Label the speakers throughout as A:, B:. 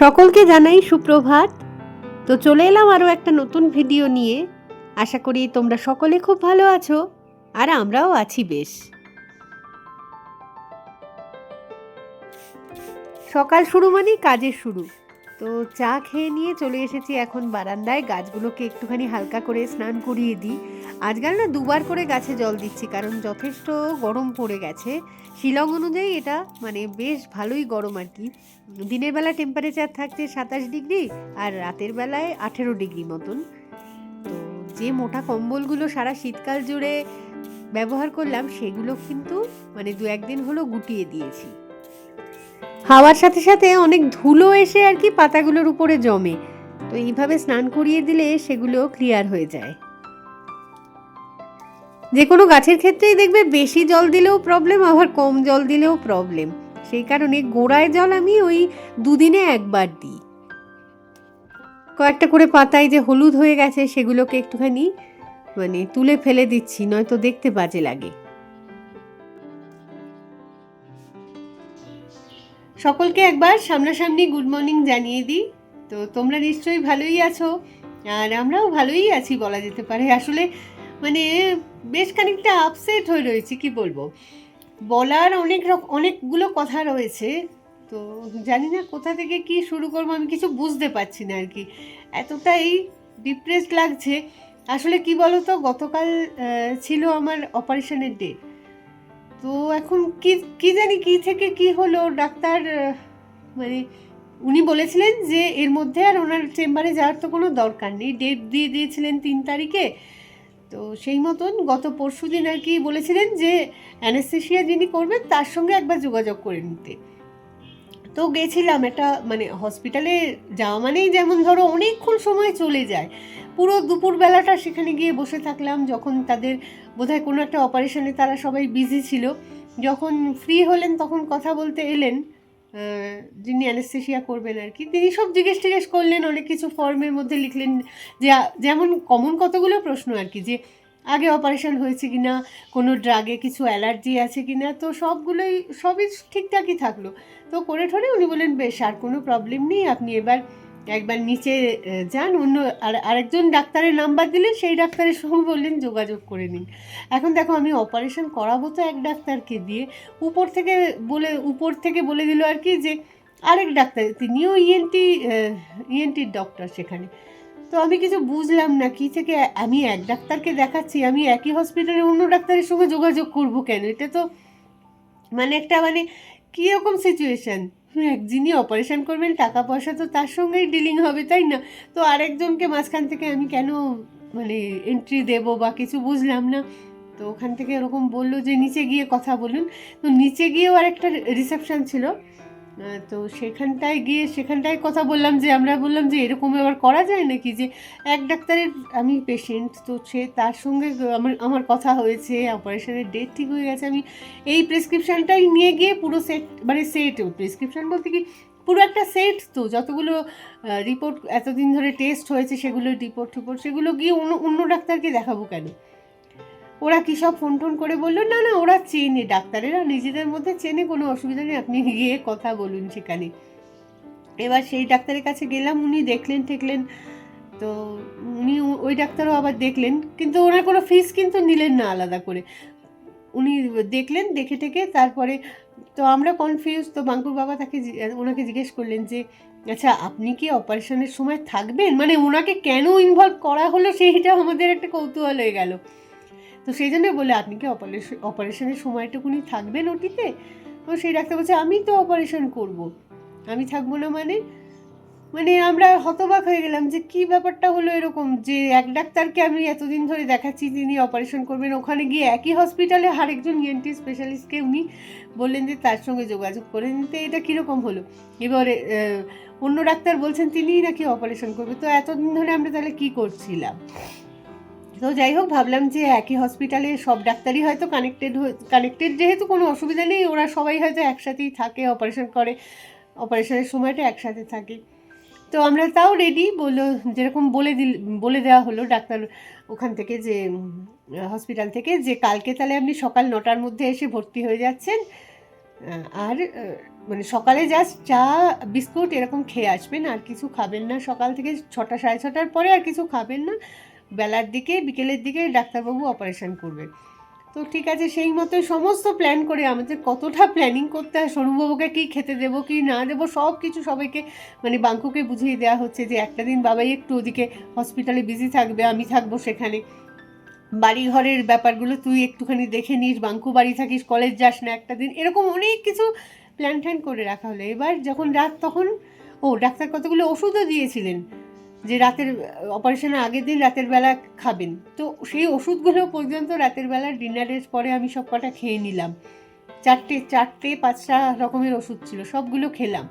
A: সকলকে জানাই সুপ্রভাত। তো চলে এলাম আরও একটা নতুন ভিডিও নিয়ে। আশা করি তোমরা সকলে খুব ভালো আছো, আর আমরাও আছি বেশ। সকাল শুরু মানেই কাজের শুরু। তো চা খেয়ে নিয়ে চলে এসেছি এখন বারান্দায়। গাছগুলোকে একটুখানি হালকা করে স্নান করিয়ে দিই। আজকাল না দুবার করে গাছে জল দিচ্ছি, কারণ যথেষ্ট গরম পড়ে গেছে। শিলং অনুযায়ী এটা মানে বেশ ভালোই গরম আর কি। দিনের বেলা টেম্পারেচার থাকছে সাতাশ ডিগ্রি আর রাতের বেলায় আঠেরো ডিগ্রি মতন। তো যে মোটা কম্বলগুলো সারা শীতকাল জুড়ে ব্যবহার করলাম, সেগুলো কিন্তু মানে দু একদিন হলো গুটিয়ে দিয়েছি। হাওয়ার সাথে সাথে অনেক ধুলো এসে আর কি পাতাগুলোর উপরে জমে। তো এইভাবে স্নান করিয়ে দিলে সেগুলো ক্লিয়ার হয়ে যায়। যে কোনো গাছের ক্ষেত্রেই দেখবে বেশি জল দিলেও প্রবলেম আবার কম জল দিলেও প্রবলেম সেই কারণে গোড়ায় জল আমি ওই দুদিনে একবার দিই। কয়েকটা করে পাতায় যে হলুদ হয়ে গেছে সেগুলোকে একটুখানি মানে তুলে ফেলে দিচ্ছি, নয়তো দেখতে বাজে লাগে। সকলকে একবার সামনাসামনি গুড মর্নিং জানিয়ে দিই। তো তোমরা নিশ্চয়ই ভালোই আছো, আর আমরাও ভালোই আছি বলা যেতে পারে। আসলে মানে বেশ খানিকটা আপসেট হয়ে রয়েছি, কি বলব? বলার অনেক রকম অনেকগুলো কথা রয়েছে, তো জানি না কোথা থেকে কি শুরু করব, আমি কিছু বুঝতে পারছি না আর কি এতটাই ডিপ্রেসড লাগছে। আসলে কি বলো তো গতকাল ছিল আমার অপারেশনের ডেট তো এখন কি কি জানি কি থেকে কি হলো ডাক্তার মানে উনি বলেছিলেন যে এর মধ্যে আর ওনার চেম্বারে যাওয়ার তো কোনো দরকার নেই। ডেট দিয়ে দিয়েছিলেন তিন তারিখে। তো সেই মতন গত পরশু দিন আর কি বলেছিলেন যে অ্যানেস্থেশিয়া যিনি করবেন তার সঙ্গে একবার যোগাযোগ করে নিতে। তো গেছিলাম এটা মানে হসপিটালে যাওয়া মানেই যেমন ধরো অনেকক্ষণ সময় চলে যায়। পুরো দুপুরবেলাটা সেখানে গিয়ে বসে থাকলাম, যখন তাদের বোধহয় কোনো একটা অপারেশনে তারা সবাই বিজি ছিল। যখন ফ্রি হলেন তখন কথা বলতে এলেন যিনি অ্যানেস্থেশিয়া করবেন আর কি। তিনি সব জিজ্ঞেস টিজ্ঞেস করলেন, অনেক কিছু ফর্মের মধ্যে লিখলেন। যে, যেমন কমন কতগুলো প্রশ্ন আর কি, যে, আগে অপারেশন হয়েছে কি না কোনো ড্রাগে কিছু অ্যালার্জি আছে কি না তো সবগুলোই, সবই ঠিকঠাকই থাকল। তো করে ঠরে উনি বললেন, বেশ, আর কোনো প্রবলেম নেই, আপনি এবার একবার নিচে যান, অন্য আর, আরেকজন ডাক্তারের নাম্বার দিলেন, সেই ডাক্তারের সঙ্গে বললেন, যোগাযোগ করে নিন। এখন দেখো, আমি অপারেশন করাবো তো এক ডাক্তারকে দিয়ে, উপর থেকে বলে, উপর থেকে বলে দিল আর কি যে, আরেক ডাক্তার, তিনিও ইএনটি ইএনটির ডক্টর সেখানে। তো আমি কিছু বুঝলাম না, কি থেকে আমি এক ডাক্তারকে দেখাচ্ছি, আমি একই হসপিটালে অন্য ডাক্তারের সঙ্গে যোগাযোগ করব কেন? এটা তো মানে একটা মানে কীরকম সিচুয়েশান এক যিনি অপারেশন করবেন টাকা পয়সা তো তার সঙ্গেই ডিলিং হবে, তাই না? তো আরেকজনকে মাঝখান থেকে আমি কেন মানে এন্ট্রি দেব বা কিছু বুঝলাম না। তো ওখান থেকে এরকম বলল যে, নিচে গিয়ে কথা বলুন। তো নিচে গিয়েও আরেকটা রিসেপশান ছিল। তো সেখানটায় গিয়ে, সেখানটায় কথা বললাম যে, আমরা বললাম যে, এরকম এবার করা যায় নাকি? যে এক ডাক্তারের আমি পেশেন্ট তো সে তার সঙ্গে আমার আমার কথা হয়েছে অপারেশনের ডেট ঠিক হয়ে গেছে। আমি এই প্রেসক্রিপশানটাই নিয়ে গিয়ে পুরো সেট মানে সেট প্রেসক্রিপশান বলতে কি, পুরো একটা সেট তো, যতগুলো রিপোর্ট এতদিন ধরে টেস্ট হয়েছে, সেগুলো রিপোর্ট টিপোর্ট সেগুলো গিয়ে অন্য অন্য ডাক্তারকে দেখাবো কেন? ওরা কী সব ফোন টোন করে বলল? না না, ওরা চেনে, ডাক্তারেরা নিজেদের মধ্যে চেনে, কোনো অসুবিধা নেই, আপনি গিয়ে কথা বলুন সেখানে। এবার সেই ডাক্তারের কাছে গেলাম, উনি দেখলেন, ঠেকলেন। তো উনি ওই ডাক্তারও আবার দেখলেন, কিন্তু ওনার কোনো ফিস কিন্তু নিলেন না আলাদা করে। উনি দেখলেন, দেখে টেকে তারপরে তো আমরা কনফিউজ তো বাঙ্কুর বাবা তাকে ওনাকে জিজ্ঞেস করলেন যে আচ্ছা আপনি কি অপারেশনের সময় থাকবেন? মানে ওনাকে কেন ইনভলভ করা হলো সেইটা আমাদের একটা কৌতূহল হয়ে গেল। তো সেই জন্য বলে, আপনি কি অপারেশন অপারেশনের সময়টুকুনি থাকবেন ওটিতে? তো সেই ডাক্তার বলছে, আমি তো অপারেশন করব। আমি থাকব না মানে? মানে আমরা হতবাক হয়ে গেলাম যে, কি ব্যাপারটা হলো এরকম যে, এক ডাক্তারকে আমি এতদিন ধরে দেখাচ্ছি তিনি অপারেশন করবেন। ওখানে গিয়ে একই হসপিটালে আরেকজন E ইএনটি স্পেশালিস্টকে উনি বললেন যে, তার সঙ্গে যোগাযোগ করে নিতে। এটা কীরকম হলো? এবারে অন্য ডাক্তার বলছেন, তিনিই নাকি অপারেশন করবে? তো এতদিন ধরে আমরা তাহলে কি করছিলাম? তো যাই হোক, ভাবলাম যে একই হসপিটালে সব ডাক্তারই হয়তো কানেক্টেড কানেক্টেড যেহেতু কোনো অসুবিধা নেই, ওরা সবাই হয়তো একসাথেই থাকে অপারেশন করে অপারেশনের সময়টা একসাথে থাকে। তো আমরা তাও রেডি বলল, যেরকম বলে দিল, বলে দেওয়া হলো ডাক্তার ওখান থেকে যে হসপিটাল থেকে যে, কালকে তাহলে আপনি সকাল নটার মধ্যে এসে ভর্তি হয়ে যাচ্ছেন। আর মানে সকালে জাস্ট চা, বিস্কুট এরকম খেয়ে আসবেন, আর কিছু খাবেন না। সকাল থেকে ছটা, সাড়ে ছটার পরে আর কিছু খাবেন না। বেলার দিকে, বিকেলের দিকে ডাক্তারবাবু অপারেশন করবেন। তো ঠিক আছে, সেই মতোই সমস্ত প্ল্যান করে আমাদের কতটা প্ল্যানিং করতে হয় সরুবাবুকে কী খেতে দেবো, কি না দেবো সব কিছু সবাইকে মানে বাঙ্কুকে বুঝিয়ে দেওয়া হচ্ছে যে একটা দিন বাবাই একটু ওদিকে হসপিটালে বিজি থাকবে, আমি থাকব সেখানে। বাড়ি ঘরের ব্যাপারগুলো তুই একটুখানি দেখে নিস, বাঙ্কু বাড়ি থাকিস কলেজ যাস না একটা দিন, এরকম অনেক কিছু প্ল্যান ট্যান করে রাখা হলো। এবার যখন রাত, তখন, ও ডাক্তার কতগুলো ওষুধও দিয়েছিলেন। যে রাতের অপারেশনের আগের দিন রাতের বেলা খাবেন। তো সেই ওষুধগুলো পর্যন্ত রাতের বেলা ডিনারের পরে আমি সব কটা খেয়ে নিলাম। চারটে চারটে, পাঁচটা রকমের ওষুধ ছিল, সবগুলো খেলাম।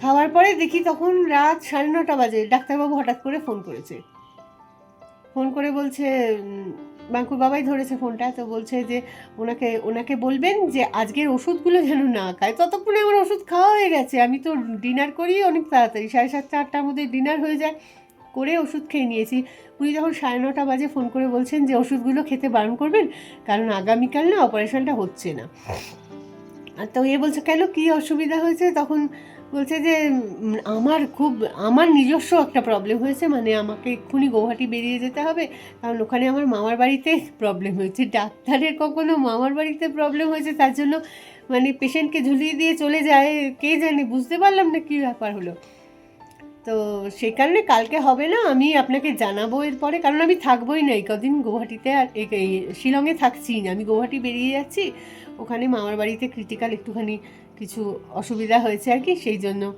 A: খাওয়ার পরে দেখি তখন রাত সাড়ে নটা বাজে, ডাক্তারবাবু হঠাৎ করে ফোন করেছে। ফোন করে বলছে বাঙ্কুর বাবাই ধরেছে ফোনটা, তো বলছে যে ওনাকে ওনাকে বলবেন যে আজকের ওষুধগুলো যেন না খায়। ততক্ষণে আমার ওষুধ খাওয়া হয়ে গেছে। আমি তো ডিনার করি অনেক তাড়াতাড়ি, সাড়ে সাতটা, আটটার মধ্যে ডিনার হয়ে যায়, করে ওষুধ খেয়ে নিয়েছি। উনি যখন সাড়ে নটা বাজে ফোন করে বলছেন যে ওষুধগুলো খেতে বারণ করবেন, কারণ আগামীকাল না অপারেশনটা হচ্ছে না। তো এ বলছে, কেন? কী অসুবিধা হয়েছে? তখন বলছে যে আমার খুব, আমার নিজস্ব একটা প্রবলেম হয়েছে মানে আমাকে এক্ষুনি গৌহাটি বেরিয়ে যেতে হবে। কারণ ওখানে আমার মামার বাড়িতে প্রবলেম হয়েছে। ডাক্তারের কখনো মামার বাড়িতে প্রবলেম হয়েছে, তার জন্য মানে পেশেন্টকে ঝুলিয়ে দিয়ে চলে যায়। কে জানে, বুঝতে পারলাম না কী ব্যাপার হলো। তো সেই কারণে কালকে হবে না, আমি আপনাকে জানাব এরপরে। কারণ আমি থাকবোই না এই কদিন গৌহাটিতে আর এই- শিলংয়ে থাকছি না। আমি গৌহাটি বেরিয়ে যাচ্ছি। ওখানে মামার বাড়িতে ক্রিটিক্যাল একটুখানি কিছু অসুবিধা হয়েছে আর কি, সেই জন্য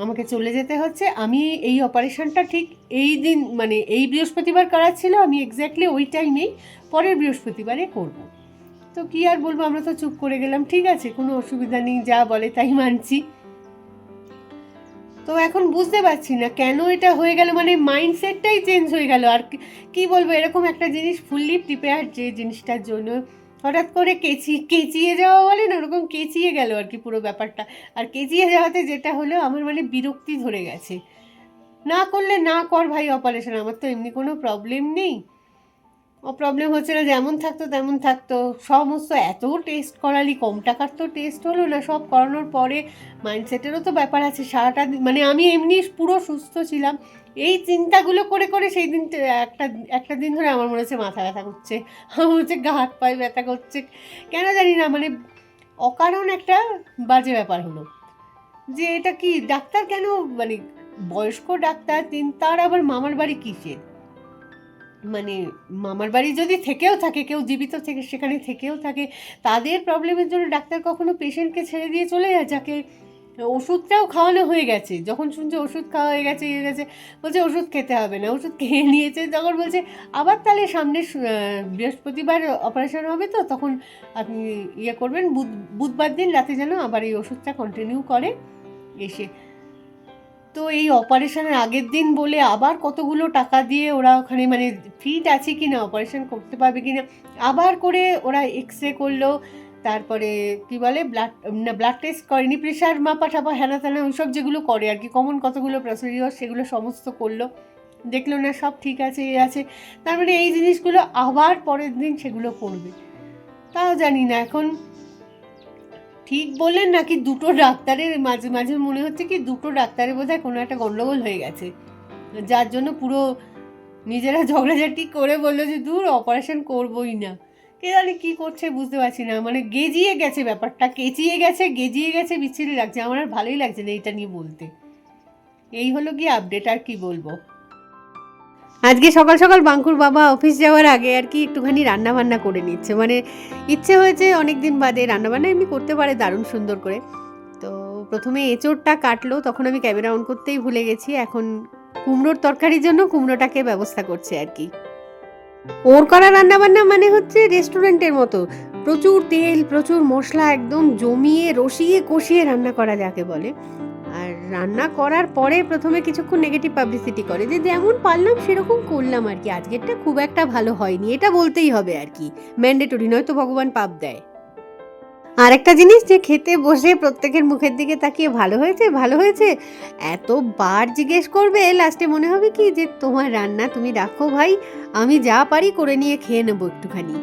A: আমাকে চলে যেতে হচ্ছে। আমি এই অপারেশনটা ঠিক এই দিন মানে এই বৃহস্পতিবার করার ছিল, আমি এক্স্যাক্টলি ওই টাইমেই পরের বৃহস্পতিবারে করব। তো কি আর বলব, আমরা তো চুপ করে গেলাম, ঠিক আছে, কোনো অসুবিধা নেই, যা বলে তাই মানছি। তো এখন বুঝতে পারছি না কেন এটা হয়ে গেল মানে মাইন্ডসেটটাই চেঞ্জ হয়ে গেল। আর কি- বলব, এরকম একটা জিনিস ফুললি প্রিপেয়ার যে জিনিসটার জন্য হঠাৎ করে কেচি, কেচিয়ে যাওয়া বলে না, ওরকম কেচিয়ে গেল আর কি পুরো ব্যাপারটা। আর কেচিয়ে যাওয়াতে যেটা হলো, আমার মানে বিরক্তি ধরে গেছে। না করলে না কর ভাই অপারেশন, আমার তো এমনি কোনো প্রবলেম নেই। প্রবলেম হচ্ছে না, যেমন থাকতো তেমন থাকতো। সমস্ত এত টেস্ট করালি, কম টাকার তো টেস্ট হলো না, সব করানোর পরে মাইন্ডসেটেরও তো ব্যাপার আছে, সারাটা মানে আমি এমনি পুরো সুস্থ ছিলাম। এই চিন্তাগুলো করে করে সেই দিন একটা একটা দিন ধরে আমার মনে হচ্ছে মাথা ব্যথা করছে। আমার হচ্ছে গা, হাত পায়ে ব্যথা করছে। কেন জানি না মানে অকারণ একটা বাজে ব্যাপার হলো। যে এটা কি, ডাক্তার কেন মানে বয়স্ক ডাক্তার, তিন তার আবার মামার বাড়ি কিসের? মানে মামার বাড়ি যদি থেকেও থাকে, কেউ জীবিত থেকে, সেখানে থেকেও থাকে, তাদের প্রবলেমের জন্য ডাক্তার কখনো পেশেন্টকে ছেড়ে দিয়ে চলে যায়, যাকে ওষুধটাও খাওয়ানো হয়ে গেছে। যখন শুনছে ওষুধ খাওয়া হয়ে গেছে ইয়ে গেছে, বলছে ওষুধ খেতে হবে না, ওষুধ খেয়ে নিয়েছে, তখন বলছে, আবার তাহলে সামনে বৃহস্পতিবার অপারেশন হবে তো, তখন আপনি ইয়ে করবেন, বুধ, বুধবার দিন রাতে যেন আবার এই ওষুধটা কন্টিনিউ করে, এসে তো এই অপারেশনের আগের দিন বলে আবার কতগুলো টাকা দিয়ে ওরা ওখানে মানে ফিট আছে কি না অপারেশন করতে পারবে কি না আবার করে ওরা এক্স রে করল, তারপরে কি বলে ব্লাড না ব্লাড টেস্ট করেনি প্রেশার মাপা টাপা হ্যানা ত্যানা ওইসব যেগুলো করে আর কি কমন কতগুলো প্রসিডিওর সেগুলো সমস্ত করল, দেখল না সব ঠিক আছে, এ আছে, তার মানে এই জিনিসগুলো আবার পরের দিন সেগুলো করবে। তাও জানি না, এখন ঠিক বললেন নাকি দুটো ডাক্তারের, মাঝে মাঝে মনে হচ্ছে কি দুটো ডাক্তারের বোধহয় কোনো একটা গন্ডগোল হয়ে গেছে। যার জন্য পুরো নিজেরা ঝগড়াঝাটি করে বলল যে দূর অপারেশন করবোই না। কে জানে কী করছে বুঝতে পারছি না। মানে গেজিয়ে গেছে ব্যাপারটা, কেচিয়ে গেছে, গেজিয়ে গেছে, বিচ্ছিরি লাগছে। আমার আর ভালোই লাগছে না এটা নিয়ে বলতে। এই হলো কি আপডেট আর কি বলব? আজকে সকাল সকাল বাঙ্কুর বাবা অফিস যাওয়ার আগে আর কি একটুখানি রান্না বান্না করে নিচ্ছে। মানে ইচ্ছে হয়েছে অনেক দিন বাদে রান্নাবান্না এমনি করতে পারে দারুণ সুন্দর করে। তো প্রথমে এঁচোড়টা কাটলো, তখন আমি ক্যামেরা অন করতেই ভুলে গেছি। এখন কুমড়োর তরকারির জন্য কুমড়োটাকে ব্যবস্থা করছে আর কি। ওর করা রান্নাবান্না মানে হচ্ছে রেস্টুরেন্টের মতো। প্রচুর তেল, প্রচুর মশলা একদম জমিয়ে, রসিয়ে, কষিয়ে রান্না করা যাকে বলে। রান্না করার পরে প্রথমে কিছুক্ষণ নেগেটিভ পাবলিসিটি করে, যে যেমন পারলাম সেরকম করলাম আর কি। আজকেরটা খুব একটা ভালো হয়নি, এটা বলতেই হবে আর কি। ম্যান্ডেটরি নয়তো ভগবান পাপ দেয়। আর একটা জিনিস যে খেতে বসে প্রত্যেকের মুখের দিকে তাকিয়ে, ভালো হয়েছে ভালো হয়েছে? এতবার জিজ্ঞেস করবে লাস্টে মনে হবে কি, যে তোমার রান্না তুমি রাখো ভাই, আমি যা পারি করে নিয়ে খেয়ে নেব একটুখানি।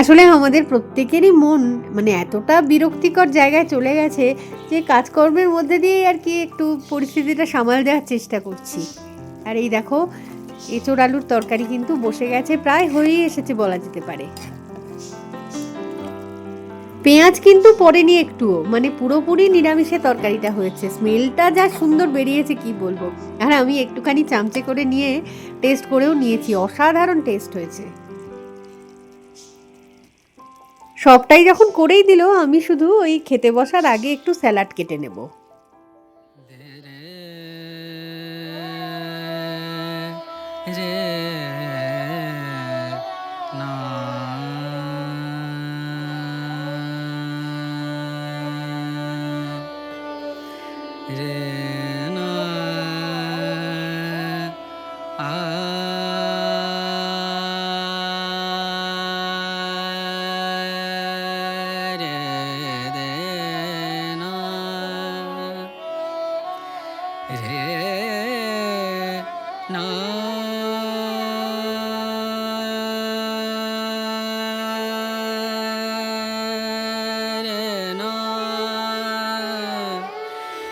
A: আসলে আমাদের প্রত্যেকেরই মন মানে এতটা বিরক্তিকর জায়গায় চলে গেছে যে কাজকর্মের মধ্যে দিয়ে আর কি একটু পরিস্থিতিটা সামাল দেওয়ার চেষ্টা করছি। আর এই দেখো, এঁচোড় আলুর তরকারি কিন্তু বসে গেছে, প্রায় হয়েই এসেছে বলা যেতে পারে। পেঁয়াজ কিন্তু পড়েনি একটুও মানে পুরোপুরি নিরামিষে তরকারিটা হয়েছে। স্মেলটা যা সুন্দর বেরিয়েছে, কি বলব। আর আমি একটুখানি চামচে করে নিয়ে টেস্ট করেও নিয়েছি, অসাধারণ টেস্ট হয়েছে। সবটাই যখন করেই দিল আমি শুধু ওই খেতে বসার আগে একটু স্যালাড কেটে নেব।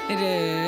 B: রে না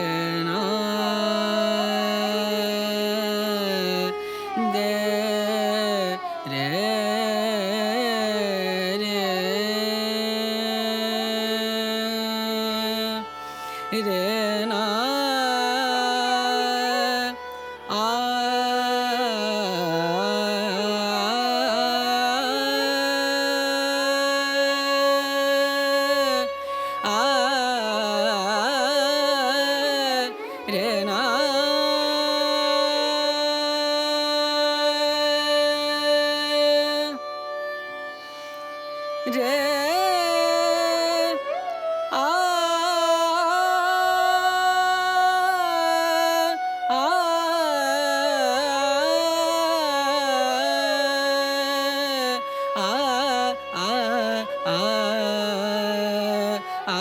A: আচ্ছা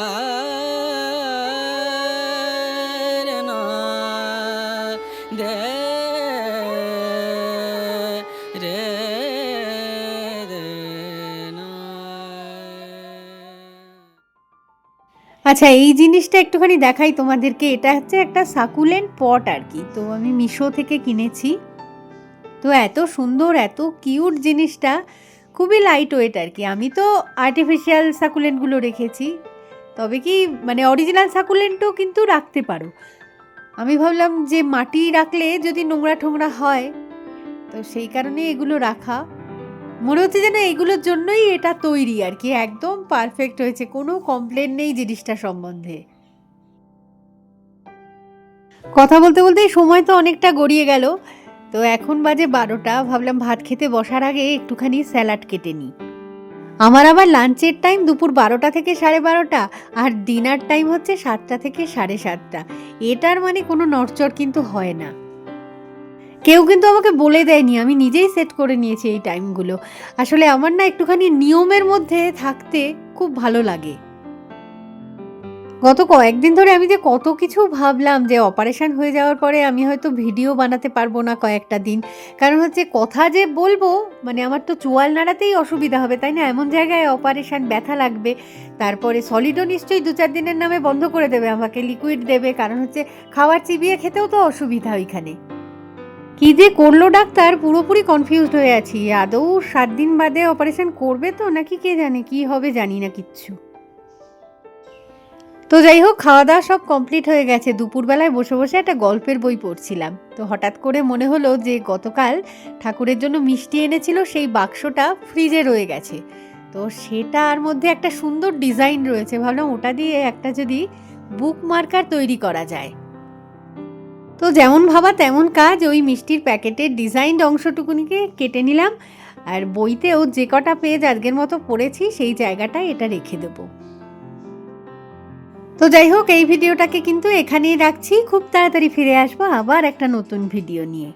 A: এই জিনিসটা একটুখানি দেখাই তোমাদেরকে। এটা হচ্ছে একটা সাকুলেন্ট পট আর কি। তো আমি মিশো থেকে কিনেছি। তো এত সুন্দর, এত কিউট জিনিসটা। খুবই লাইট ওয়েট আর কি। আমি তো আর্টিফিশিয়াল সাকুলেন্টগুলো রেখেছি। তবে কি মানে অরিজিনাল সাকুলেন্টও কিন্তু রাখতে পারো। আমি ভাবলাম যে মাটি রাখলে যদি নোংরা ঠোংরা হয়, তো সেই কারণে এগুলো রাখা। মনে হচ্ছে যেন এগুলোর জন্যই এটা তৈরি আর কি, একদম পারফেক্ট হয়েছে, কোনো কমপ্লেন নেই জিনিসটা সম্বন্ধে। কথা বলতে বলতে সময় তো অনেকটা গড়িয়ে গেল, তো এখন বাজে বারোটা, ভাবলাম ভাত খেতে বসার আগে একটুখানি স্যালাড কেটে নিই। আমার আবার লাঞ্চের টাইম দুপুর বারোটা থেকে সাড়ে বারোটা, আর ডিনার টাইম হচ্ছে সাতটা থেকে সাড়ে সাতটা। এটার মানে কোনো নড়চড় কিন্তু হয় না। কেউ কিন্তু আমাকে বলে দেয়নি, আমি নিজেই সেট করে নিয়েছি এই টাইমগুলো। আসলে আমার না একটুখানি নিয়মের মধ্যে থাকতে খুব ভালো লাগে। গত কয়েকদিন ধরে আমি যে কত কিছু ভাবলাম যে অপারেশন হয়ে যাওয়ার পরে আমি হয়তো ভিডিও বানাতে পারব না কয়েকটা দিন। কারণ হচ্ছে কথা যে বলব মানে আমার তো চোয়াল নাড়াতেই অসুবিধা হবে, তাই না? এমন জায়গায় অপারেশন ব্যথা লাগবে, তারপরে সলিডও নিশ্চয়ই দু চার দিনের নামে বন্ধ করে দেবে, আমাকে লিকুইড দেবে, কারণ হচ্ছে খাবার চিবিয়ে খেতেও তো অসুবিধা ওইখানে। কি যে করল ডাক্তার? পুরোপুরি কনফিউজড হয়ে আছি। আদৌ সাত দিন বাদে অপারেশন করবে তো, নাকি কে জানে? কি হবে জানি না কিচ্ছু। তো যাই হোক খাওয়া দাওয়া সব কমপ্লিট হয়ে গেছে। দুপুরবেলায় বসে বসে একটা গল্পের বই পড়ছিলাম। তো হঠাৎ করে মনে হলো যে, গতকাল ঠাকুরের জন্য মিষ্টি এনেছিল, সেই বাক্সটা ফ্রিজে রয়ে গেছে। তো সেটার মধ্যে একটা সুন্দর ডিজাইন রয়েছে। ভাবলাম ওটা দিয়ে একটা যদি বুক মার্কার তৈরি করা যায়। তো যেমন ভাবা তেমন কাজ, ওই মিষ্টির প্যাকেটের ডিজাইনড অংশটুকুনিকে কেটে নিলাম। আর বইতেও যে কটা পেজ আজকের মতো পড়েছি, সেই জায়গাটায় এটা রেখে দেবো। তো যাই হোক, এই ভিডিওটাকে কিন্তু এখানেই রাখছি। খুব তাড়াতাড়ি ফিরে আসব আবার একটা নতুন ভিডিও নিয়ে।